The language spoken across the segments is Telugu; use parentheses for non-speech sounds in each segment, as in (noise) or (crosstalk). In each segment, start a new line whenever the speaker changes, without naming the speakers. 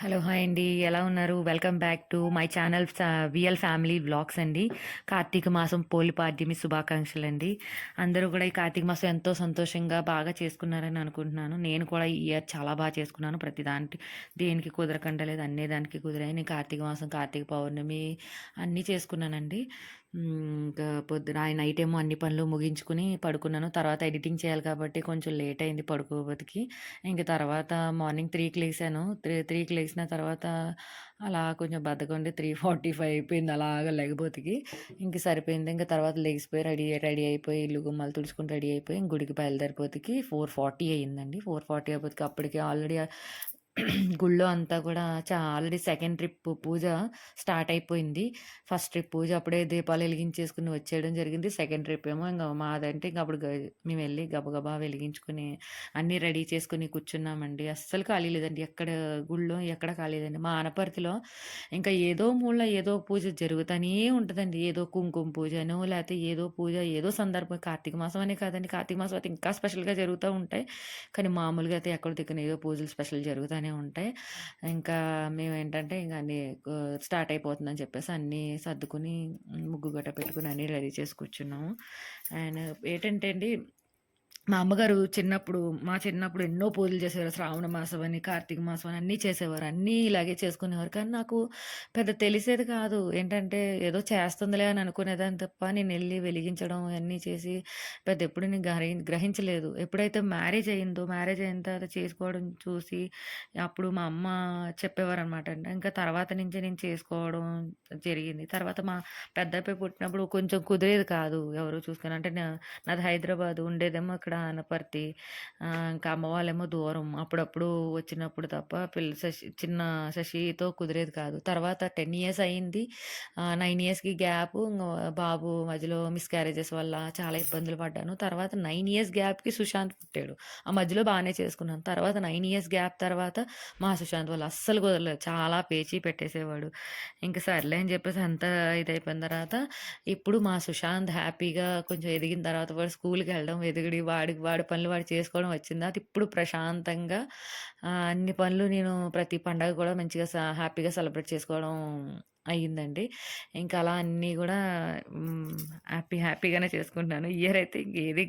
హలో హాయ్ అండి. ఎలా ఉన్నారు? Welcome back to my channel VL family vlogs అండి. కార్తీక మాసం పోలి పాడ్యమి శుభాకాంక్షలు అండి అందరూ కూడా ఈ కార్తీక మాసం ఎంతో సంతోషంగా బాగా చేసుకున్నారని అనుకుంటున్నాను. నేను కూడా ఈ ఇయర్ చాలా బాగా చేసుకున్నాను. ప్రతి దానికి దేనికి కుదరకుండా లేదు అన్నీ దానికి కుదిరాయి. నేను కార్తీక మాసం కార్తీక పౌర్ణమి అన్నీ చేసుకున్నానండి. ఇంకా పొద్దున ఆయన నైట్ ఏమో అన్ని పనులు ముగించుకుని పడుకున్నాను. తర్వాత ఎడిటింగ్ చేయాలి కాబట్టి కొంచెం లేట్ అయింది పడుకోబోతికి. ఇంక తర్వాత మార్నింగ్ త్రీకి లేసాను. త్రీ త్రీకి లేచిన తర్వాత అలా కొంచెం బద్దకండి. త్రీ ఫార్టీ ఫైవ్ అయిపోయింది అలాగ లేకపోతే ఇంక సరిపోయింది. ఇంకా తర్వాత లెగిసిపోయి రెడీ రెడీ అయిపోయి ఇల్లు గుమ్మాలు తుడుచుకుని రెడీ అయిపోయి ఇంక గుడికి బయలుదేరిపోతికి ఫోర్ ఫార్టీ అయ్యిందండి ఫోర్ ఫార్టీ అయిపోతికి అప్పటికి ఆల్రెడీ గుళ్ళో అంతా కూడా చా ఆల్రెడీ సెకండ్ ట్రిప్ పూజ స్టార్ట్ అయిపోయింది. ఫస్ట్ ట్రిప్ పూజ అప్పుడే దీపాలు వెలిగించేసుకుని వచ్చేయడం జరిగింది. సెకండ్ ట్రిప్ ఏమో ఇంకా మాదంటే ఇంకా అప్పుడు మేము వెళ్ళి గబగబా వెలిగించుకుని అన్నీ రెడీ చేసుకుని కూర్చున్నామండి. అస్సలు ఖాళీ లేదండి. ఎక్కడ గుళ్ళో ఎక్కడ ఖాళీ లేదండి. మా ఆనపర్తిలో ఇంకా ఏదో మూల ఏదో పూజ జరుగుతూనే ఉంటుందండి. ఏదో కుంకుమ పూజనో లేకపోతే ఏదో పూజ ఏదో సందర్భం. కార్తీక మాసం అనే కాదండి. కార్తీక మాసం అయితే ఇంకా స్పెషల్గా జరుగుతూ ఉంటాయి. కానీ మామూలుగా అయితే ఎక్కడ దిక్కున ఏదో పూజలు స్పెషల్ జరుగుతాయి జరుగుతూనే ఉంటాయి. ఇంకా మేము ఏంటంటే ఇంకా అన్ని స్టార్ట్ అయిపోతుందని చెప్పేసి అన్నీ సర్దుకుని ముగ్గు గట్ట పెట్టుకుని అన్నీ రెడీ చేసి కూర్చున్నాము. అండ్ ఏంటంటే అండి మా అమ్మగారు చిన్నప్పుడు మా చిన్నప్పుడు ఎన్నో పూజలు చేసేవారు. శ్రావణ మాసం అని కార్తీక మాసం అని అన్నీ చేసేవారు. అన్నీ ఇలాగే చేసుకునేవారు. కానీ నాకు పెద్ద తెలిసేది కాదు. ఏంటంటే ఏదో చేస్తుందిలే అని అనుకునేదాన్ని తప్ప నేను వెళ్ళి వెలిగించడం అన్నీ చేసి పెద్ద ఎప్పుడు నేను గ్రహి గ్రహించలేదు. ఎప్పుడైతే మ్యారేజ్ అయిందో మ్యారేజ్ అయిన తర్వాత చేసుకోవడం చూసి అప్పుడు మా అమ్మ చెప్పేవారు అనమాట అంటే ఇంకా తర్వాత నుంచి నేను చేసుకోవడం జరిగింది. తర్వాత మా పెద్దపై పుట్టినప్పుడు కొంచెం కుదిరేది కాదు. ఎవరు చూసుకుని అంటే నాది హైదరాబాద్ ఉండేదేమో ఇక్కడ అనపర్తి. ఇంకా అమ్మ వాళ్ళేమో దూరం. అప్పుడప్పుడు వచ్చినప్పుడు తప్ప పిల్ల శశి చిన్న శశితో కుదిరేది కాదు. తర్వాత టెన్ ఇయర్స్ అయింది. నైన్ ఇయర్స్కి గ్యాప్. బాబు మధ్యలో మిస్క్యారేజెస్ వల్ల చాలా ఇబ్బందులు పడ్డాను. తర్వాత నైన్ ఇయర్స్ గ్యాప్కి సుశాంత్ పుట్టాడు. ఆ మధ్యలో బాగానే చేసుకున్నాను. తర్వాత నైన్ ఇయర్స్ గ్యాప్ తర్వాత మా సుశాంత్ వల్ల అస్సలు కుదరలేదు. చాలా పేచీ పెట్టేసేవాడు. ఇంకా సర్లే అని చెప్పేసి అంతా ఇదైపోయిన తర్వాత ఇప్పుడు మా సుశాంత్ హ్యాపీగా కొంచెం ఎదిగిన తర్వాత వాడు స్కూల్కి వెళ్ళడం ఎదిగిడి వాడికి వాడి పనులు వాడు చేసుకోవడం వచ్చింది అది ఇప్పుడు ప్రశాంతంగా అన్ని పనులు నేను ప్రతి పండగ కూడా మంచిగా స- హ్యాపీగా సెలబ్రేట్ చేసుకోవడం అయ్యిందండి. ఇంకా అలా అన్నీ కూడా హ్యాపీ హ్యాపీగానే చేసుకుంటున్నాను. ఇయర్ అయితే ఇంకేది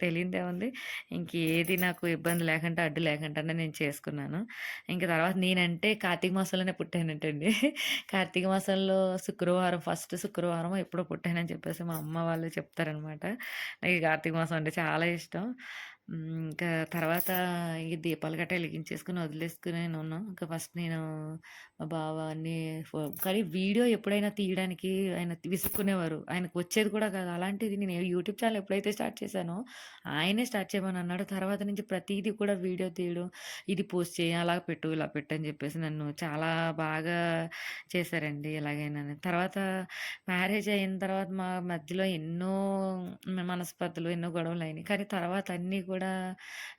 తెలియదే ఉంది. ఇంకేది నాకు ఇబ్బంది లేకుండా అడ్డు లేకుండా నేను చేసుకున్నాను. ఇంకా తర్వాత నేనంటే కార్తీక మాసంలోనే పుట్టానంటండి. కార్తీక మాసంలో శుక్రవారం ఫస్ట్ శుక్రవారం ఎప్పుడో పుట్టానని చెప్పేసి మా అమ్మ వాళ్ళు చెప్తారనమాట నాకు కార్తీక మాసం అంటే చాలా ఇష్టం. ఇంకా తర్వాత ఈ దీపాలు గట్రా వెలిగించేసుకుని వదిలేసుకుని ఉన్నాం ఇంకా ఫస్ట్ నేను మా బావ అన్ని కానీ వీడియో ఎప్పుడైనా తీయడానికి ఆయన విసుక్కునేవారు. ఆయనకు వచ్చేది కూడా కాదు. అలాంటిది నేను యూట్యూబ్ ఛానల్ ఎప్పుడైతే స్టార్ట్ చేశానో ఆయనే స్టార్ట్ చేయమని అన్నాడు. తర్వాత నుంచి ప్రతిదీ కూడా వీడియో తీయడం ఇది పోస్ట్ చేయి అలా పెట్టు ఇలా పెట్టు అని చెప్పేసి నన్ను చాలా బాగా చేశారండి ఎలాగైనా. తర్వాత మ్యారేజ్ అయిన తర్వాత మా మధ్యలో ఎన్నో మనస్పర్ధలు ఎన్నో గొడవలు అయినాయి. కానీ తర్వాత అన్నీ కూడా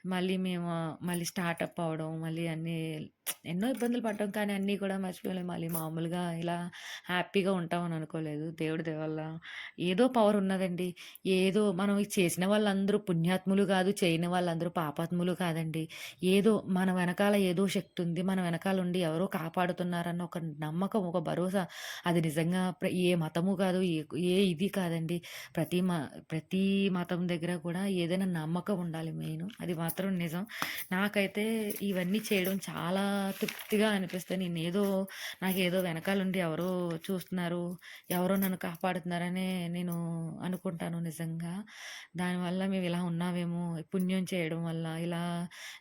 మళ్ళీ మేము మళ్ళీ స్టార్ట్అప్ అవడం మళ్ళీ అన్నీ ఎన్నో ఇబ్బందులు పడ్డాం. కానీ అన్నీ కూడా మర్చిపోలేము మళ్ళీ మామూలుగా ఇలా హ్యాపీగా ఉంటామని అనుకోలేదు. దేవుడి దేవల్ల ఏదో పవర్ ఉన్నదండి. ఏదో మనం చేసిన వాళ్ళందరూ పుణ్యాత్ములు కాదు చేయని వాళ్ళందరూ పాపాత్ములు కాదండి. ఏదో మన వెనకాల ఏదో శక్తి ఉంది. మన వెనకాల ఉండి ఎవరో కాపాడుతున్నారన్న ఒక నమ్మకం ఒక భరోసా అది నిజంగా ప్ర- ఏ మతము కాదు ఏ ఏ ఇది కాదండి. ప్రతి మ ప్రతి మతం దగ్గర కూడా ఏదైనా నమ్మకం ఉండాలి. మెయిన్. అది మాత్రం నిజం. నాకైతే ఇవన్నీ చేయడం చాలా తృప్తిగా అనిపిస్తుంది. నేను ఏదో నాకు ఏదో వెనకాలండి ఎవరో చూస్తున్నారు ఎవరో నన్ను కాపాడుతున్నారనే నేను అనుకుంటాను నిజంగా. దానివల్ల మేము ఇలా ఉన్నామేమో పుణ్యం చేయడం వల్ల ఇలా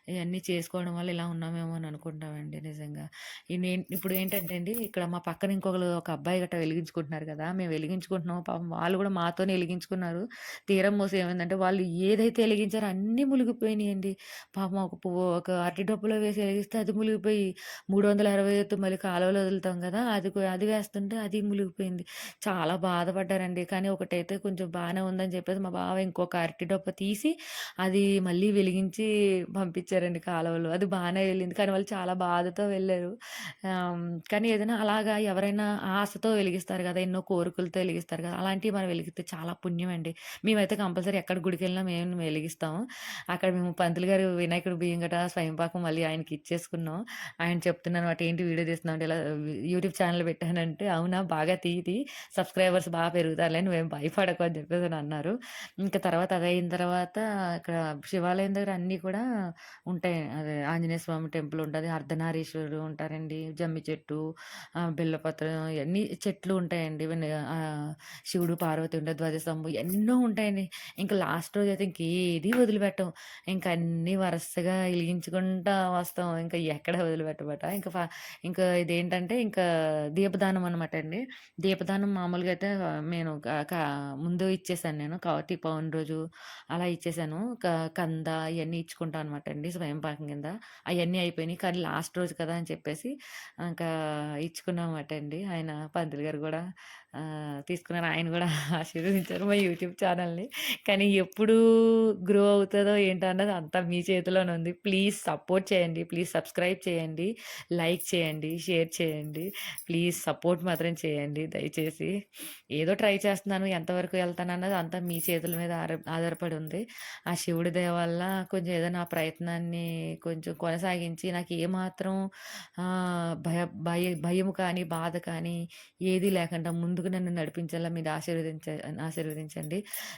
ఇవన్నీ చేసుకోవడం వల్ల ఇలా ఉన్నామేమో అని అనుకుంటామండి నిజంగా. ఈ నేను ఇప్పుడు ఏంటంటే అండి ఇక్కడ మా పక్కన ఇంకొకరు ఒక అబ్బాయి గట్టా వెలిగించుకుంటున్నారు కదా మేము వెలిగించుకుంటున్నాం. పాపం వాళ్ళు కూడా మాతోనే వెలిగించుకున్నారు. తీరం మోసం ఏమైందంటే వాళ్ళు ఏదైతే వెలిగించారో అన్నీ మునిగిపోయినాయండి. పాపం ఒక పువ్వు ఒక అరటి డప్పులో వేసి వెలిగిస్తే అది మునిగిపోయి మూడు వందల అరవై ఎత్తు మళ్ళీ కాలువలో వదులుతాం కదా అది అది వేస్తుంటే అది మునిగిపోయింది. చాలా బాధపడ్డారండి. కానీ ఒకటైతే కొంచెం బాగానే ఉందని చెప్పేసి మా బావ ఇంకొక అరటి డొప్ప తీసి అది మళ్ళీ వెలిగించి పంపించారండి కాలువలో అది బాగానే వెళ్ళింది కానీ వాళ్ళు చాలా బాధతో వెళ్ళారు కానీ ఏదైనా అలాగా ఎవరైనా ఆశతో వెలిగిస్తారు కదా ఎన్నో కోరికలతో వెలిగిస్తారు కదా అలాంటివి మనం వెలిగితే చాలా పుణ్యం అండి. మేమైతే కంపల్సరీ ఎక్కడ గుడికి వెళ్ళినా మేము వెలిగిస్తాము. అక్కడ మేము పంతులు గారు వినాయకుడు బియ్యం గటా స్వయంపాకం మళ్ళీ ఆయనకి ఇచ్చేసుకున్నాం. ఆయన చెప్తున్నాను చెప్తున్నారన్నమాట, "ఏంటి వీడియో తీస్తున్నాం అంటే" ఇలా యూట్యూబ్ ఛానల్ పెట్టానంటే, "అవునా బాగా తీయి సబ్స్క్రైబర్స్ బాగా పెరుగుతారులే నువ్వేం భయపడకు" అని చెప్పేసని అన్నారు. ఇంకా తర్వాత అదయిన తర్వాత ఇక్కడ శివాలయం దగ్గర అన్నీ కూడా ఉంటాయి. అదే ఆంజనేయ స్వామి టెంపుల్ ఉంటుంది అర్ధనారీశ్వరుడు ఉంటారండి. జమ్మి చెట్టు, బిల్లపత్రం ఇవన్నీ చెట్లు ఉంటాయండి. శివుడు, పార్వతి ఉండే ధ్వజస్తంభం ఎన్నో ఉంటాయండి. ఇంకా లాస్ట్ రోజైతే ఇంకేది వదిలిపెట్టం. ఇంక అన్నీ వరుసగా వెలిగించుకుంటా వస్తాం. ఇంకా ఎక్కడ వదిలిపెట్టబట ఇంకా ఇంకా ఇదేంటంటే ఇంకా దీపదానం అనమాట అండి. దీపదానం మామూలుగా అయితే నేను క ముందు ఇచ్చేసాను నేను. కాబట్టి పవన్ రోజు అలా ఇచ్చేసాను. క కంద ఇవన్నీ ఇచ్చుకుంటాను అనమాట అండి స్వయంపాకం కింద. అవన్నీ అయిపోయినాయి. కానీ లాస్ట్ రోజు కదా అని చెప్పేసి ఇంకా ఇచ్చుకున్నామట అండి. ఆయన పంతులు గారు కూడా తీసుకున్నారు. ఆయన కూడా (laughs) ఆశీర్వదించారు మా యూట్యూబ్ ఛానల్ని కానీ ఎప్పుడు గ్రో అవుతుందో ఏంటో అన్నది అంతా మీ చేతిలోనే ఉంది. ప్లీజ్ సపోర్ట్ చేయండి. ప్లీజ్ సబ్స్క్రైబ్ చేయండి. లైక్ చేయండి. షేర్ చేయండి. ప్లీజ్ సపోర్ట్ మాత్రం చేయండి దయచేసి. ఏదో ట్రై చేస్తున్నాను. ఎంతవరకు వెళ్తాను అన్నది అంతా మీ చేతుల మీద ఆధారపడి ఉంది. ఆ శివుడి దయ వల్ల కొంచెం ఏదైనా నా ప్రయత్నాన్ని కొంచెం కొనసాగించి నాకు ఏమాత్రం భయ భయ భయం కానీ, బాధ కానీ ఏది లేకుండా ముందు ముందుకు నన్ను నడిపించేలా మీరు ఆశీర్వదించ ఆశీర్వదించండి.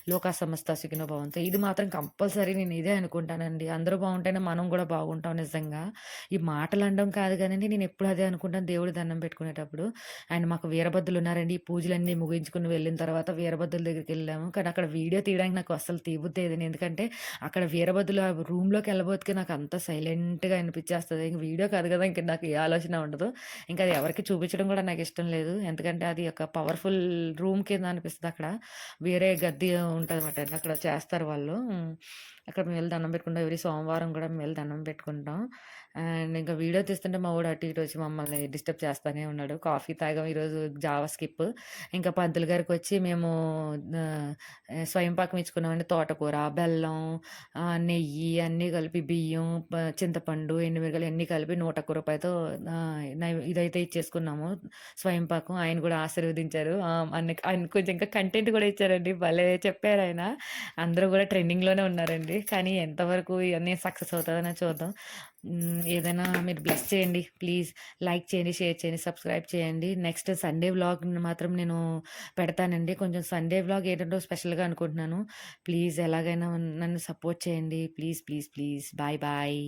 లోకా సమస్త సుఖినో భవంతో ఇది మాత్రం కంపల్సరీ నేను ఇదే అనుకుంటానండి. అందరూ బాగుంటేనే మనం కూడా బాగుంటాం నిజంగా. ఈ మాటలు అనడం కాదు కాని నేను ఎప్పుడు అదే అనుకుంటాను దేవుడు దండం పెట్టుకునేటప్పుడు. అండ్ మాకు వీరభద్రులు ఉన్నారండి. ఈ పూజలన్నీ ముగించుకుని వెళ్ళిన తర్వాత వీరభద్రుల దగ్గరికెళ్ళాము. కానీ అక్కడ వీడియో తీయడానికి నాకు అస్సలు తీయబుద్ధేయదండి. ఎందుకంటే అక్కడ వీరభద్రుల రూమ్‌లోకి ఎళ్ళబోతికే నాకు అంత సైలెంట్‌గా అనిపించేస్తుంది ఇంక వీడియో కాదు కదా ఇంక నాకు ఏ ఆలోచన ఉండదు. ఇంకా అది ఎవరికి చూపించడం కూడా నాకు ఇష్టం లేదు. ఎందుకంటే అది ఒక పవర్ పవర్‌ఫుల్ రూమ్ కింద అనిపిస్తుంది అక్కడ. వేరే గద్దె ఉంటుంది అన్నమాట అక్కడ చేస్తారు వాళ్ళు. అక్కడ మేము దండం పెట్టుకుంటాం. ఎవరి సోమవారం కూడా మేము దండం పెట్టుకుంటాం. అండ్ ఇంకా వీడియో తీస్తుంటే మా వాడు అటు ఇటు వచ్చి మమ్మల్ని డిస్టర్బ్ చేస్తానే ఉన్నాడు. కాఫీ తాగాం ఈరోజు జావా స్కిప్. ఇంకా పద్దుల గారికి వచ్చి మేము స్వయం స్వయంపాకం ఇచ్చుకున్నామండి. తోటకూర, బెల్లం, నెయ్యి అన్నీ కలిపి బియ్యం, చింతపండు, ఎండుమిరగాయలు అన్నీ కలిపి రూ. 101తో ఆహ్, నై ఇదైతే ఇచ్చేసుకున్నాము. స్వయంపాకం. ఆయన కూడా ఆశీర్వదించారు. ఆహ్, ఆయన కొంచెం ఇంకా కంటెంట్ కూడా ఇచ్చారండి. భలే చెప్పారాయన. అందరూ కూడా ట్రెండింగ్‌లోనే ఉన్నారండి. కానీ ఎంతవరకు ఇవన్నీ సక్సెస్ అవుతుందనే చూద్దాం. ఏదైనా మీరు బ్లెస్ చేయండి. ప్లీజ్ లైక్ చేయండి, షేర్ చేయండి, సబ్స్క్రైబ్ చేయండి. నెక్స్ట్ సండే వ్లాగ్‌ని మాత్రం నేను పెడతానండి. కొంచెం సండే వ్లాగ్ ఏంటంటే స్పెషల్‌గా అనుకుంటున్నాను. ప్లీజ్ ఎలాగైనా నన్ను సపోర్ట్ చేయండి. Please, please, please. Bye, bye.